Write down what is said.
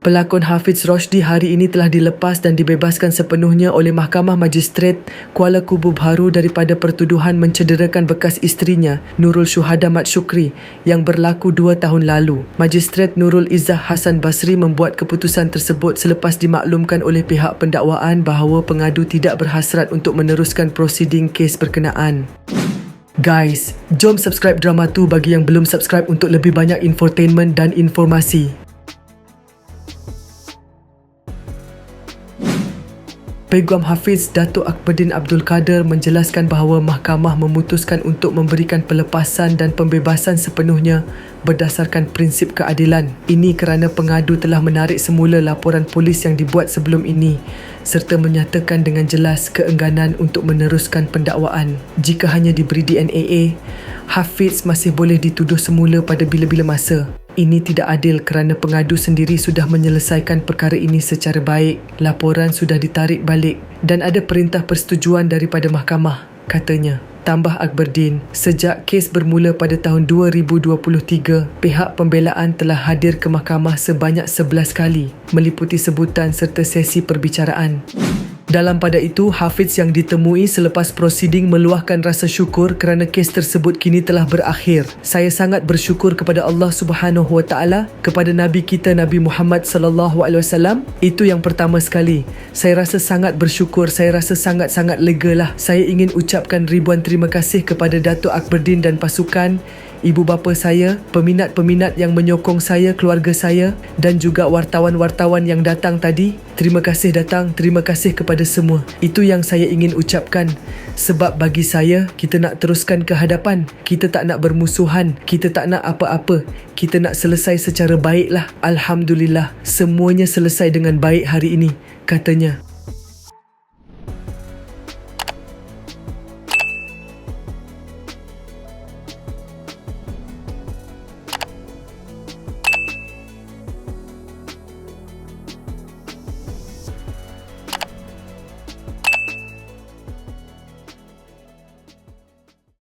Pelakon Hafiz Roshdi hari ini telah dilepas dan dibebaskan sepenuhnya oleh Mahkamah Magistrate Kuala Kubu Baru daripada pertuduhan mencederakan bekas isterinya, Nurul Syuhada Mat Syukri, yang berlaku dua tahun lalu. Magistrate Nurul Izzah Hassan Basri membuat keputusan tersebut selepas dimaklumkan oleh pihak pendakwaan bahawa pengadu tidak berhasrat untuk meneruskan prosiding kes berkenaan. Guys, jom subscribe drama tu bagi yang belum subscribe untuk lebih banyak infotainment dan informasi. Peguam Hafiz Datuk Akberdin Abdul Kader menjelaskan bahawa mahkamah memutuskan untuk memberikan pelepasan dan pembebasan sepenuhnya berdasarkan prinsip keadilan. Ini kerana pengadu telah menarik semula laporan polis yang dibuat sebelum ini serta menyatakan dengan jelas keengganan untuk meneruskan pendakwaan. Jika hanya diberi DNAA, Hafiz masih boleh dituduh semula pada bila-bila masa. Ini tidak adil kerana pengadu sendiri sudah menyelesaikan perkara ini secara baik. Laporan sudah ditarik balik dan ada perintah persetujuan daripada mahkamah, katanya. Tambah Akberdin, sejak kes bermula pada tahun 2023, pihak pembelaan telah hadir ke mahkamah sebanyak 11 kali meliputi sebutan serta sesi perbicaraan. Dalam pada itu, Hafiz yang ditemui selepas prosiding meluahkan rasa syukur kerana kes tersebut kini telah berakhir. Saya sangat bersyukur kepada Allah Subhanahu Wa Taala, kepada Nabi kita Nabi Muhammad Sallallahu Alaihi Wasallam. Itu yang pertama sekali. Saya rasa sangat bersyukur, saya rasa sangat-sangat lega lah. Saya ingin ucapkan ribuan terima kasih kepada Datuk Akberdin dan pasukan ibu bapa saya, peminat-peminat yang menyokong saya, keluarga saya dan juga wartawan-wartawan yang datang tadi. Terima kasih datang, terima kasih kepada semua. Itu yang saya ingin ucapkan. Sebab bagi saya, kita nak teruskan ke hadapan. Kita tak nak bermusuhan. Kita tak nak apa-apa. Kita nak selesai secara baiklah. Alhamdulillah, semuanya selesai dengan baik hari ini, katanya.